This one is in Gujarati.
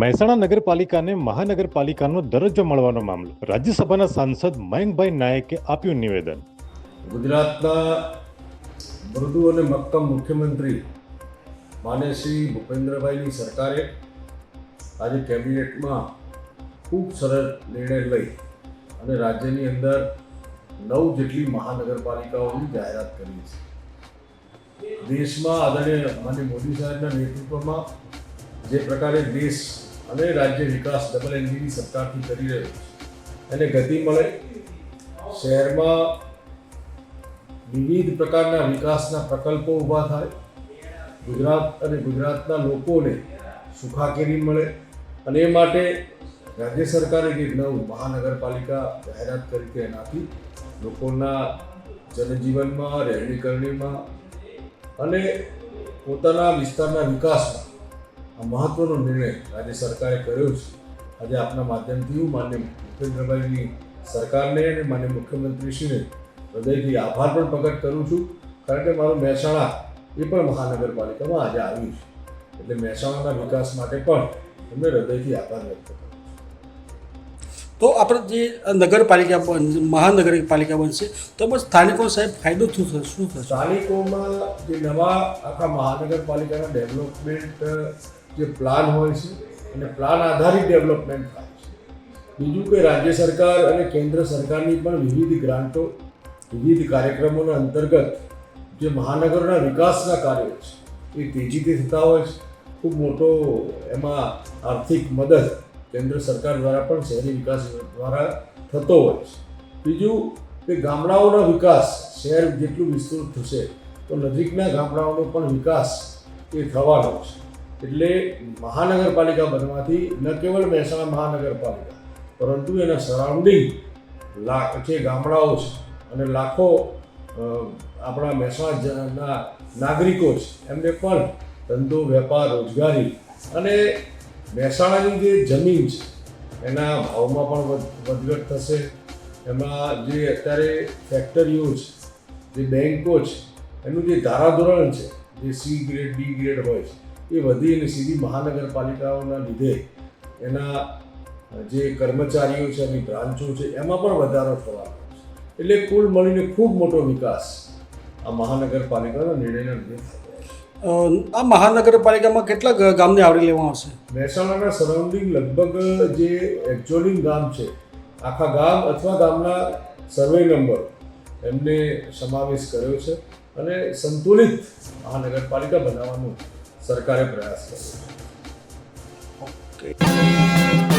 મહેસાણા નગરપાલિકાને મહાનગરપાલિકાનો દરજ્જો મળવાનો મામલો. રાજ્યસભાના સાંસદ મયંકભાઈ નાયકે આપ્યું નિવેદન. ગુજરાતના મૃદુ અને મક્કમ મુખ્યમંત્રી માને શ્રી ભૂપેન્દ્રભાઈની સરકારે આજે કેબિનેટમાં ખૂબ સરળ નિર્ણય લઈ અને રાજ્યની અંદર નવ જેટલી મહાનગરપાલિકાઓની જાહેરાત કરી છે. દેશમાં આદરણીય માનની મોદી સાહેબના નેતૃત્વમાં જે પ્રકારે દેશ અને રાજ્ય વિકાસ ડબલ એન્જિનની સરકારથી કરી રહ્યો છે, એને ગતિ મળે, શહેરમાં વિવિધ પ્રકારના વિકાસના પ્રકલ્પો ઊભા થાય, ગુજરાત અને ગુજરાતના લોકોને સુખાકારી મળે, અને એ માટે રાજ્ય સરકારે જે નવું મહાનગરપાલિકા જાહેરાત કરી કે એનાથી લોકોના જનજીવનમાં રહેણીકરણીમાં અને પોતાના વિસ્તારના વિકાસમાં આ મહત્વનો નિર્ણય રાજ્ય સરકારે કર્યો છે. આજે આપના માધ્યમથી હું માન્ય ભૂપેન્દ્રભાઈની સરકારને અને માન્ય મુખ્યમંત્રીશ્રીને હૃદયથી આભાર પણ પ્રગટ કરું છું, કારણ કે મારું મહેસાણા એ પણ મહાનગરપાલિકામાં આજે આવ્યું છે. એટલે મહેસાણાના વિકાસ માટે પણ એમને હૃદયથી આભાર વ્યક્ત કરું છું. તો આપણે જે નગરપાલિકા બન, મહાનગરપાલિકા બનશે, તો પણ સ્થાનિકો સાહેબ ફાયદો શું થશે? શું થશે? સ્થાનિકોમાં જે નવા આખા મહાનગરપાલિકાના ડેવલપમેન્ટ, જે પ્લાન હોય છે અને પ્લાન આધારિત ડેવલપમેન્ટ થાય છે. બીજું કે રાજ્ય સરકાર અને કેન્દ્ર સરકારની પણ વિવિધ ગ્રાન્ટો, વિવિધ કાર્યક્રમોના અંતર્ગત જે મહાનગરોના વિકાસના કાર્યો છે, એ તેજીથી થતા હોય છે. ખૂબ મોટો એમાં આર્થિક મદદ કેન્દ્ર સરકાર દ્વારા પણ શહેરી વિકાસ દ્વારા થતો હોય છે. બીજું કે ગામડાઓનો વિકાસ શહેર જેટલું વિસ્તૃત થશે તો નજીકના ગામડાઓનો પણ વિકાસ એ થવાનો છે. એટલે મહાનગરપાલિકા બનવાથી ન કેવળ મહેસાણા મહાનગરપાલિકા, પરંતુ એના સરાઉન્ડિંગ લાખ જે ગામડાઓ છે અને લાખો આપણા મહેસાણાના નાગરિકો છે, એમને પણ ધંધો, વેપાર, રોજગારી અને મહેસાણાની જે જમીન છે, એના ભાવમાં પણ વધ- વધઘટ થશે. એમાં જે અત્યારે ફેક્ટરીઓ છે, જે બેન્કો છે, એનું જે ધારાધોરણ છે, જે સી ગ્રેડ ડી ગ્રેડ હોય છે, એ વધી અને સીધી મહાનગરપાલિકાઓના લીધે એના જે કર્મચારીઓ છે, એની બ્રાન્ચો છે, એમાં પણ વધારો થવાનો છે. એટલે કુલ મળીને ખૂબ મોટો વિકાસ આ મહાનગરપાલિકાના નિર્ણયના લીધે થતો છે. આ મહાનગરપાલિકામાં કેટલા ગામને આવરી લેવામાં આવશે? મહેસાણાના સરાઉન્ડિંગ લગભગ જે એકચોલિંગ ગામ છે આખા ગામ અથવા ગામના સર્વે નંબર એમને સમાવેશ કર્યો છે અને સંતુલિત મહાનગરપાલિકા બનાવવાનો સરકારે પ્રયાસ કર્યો છે. ઓકે.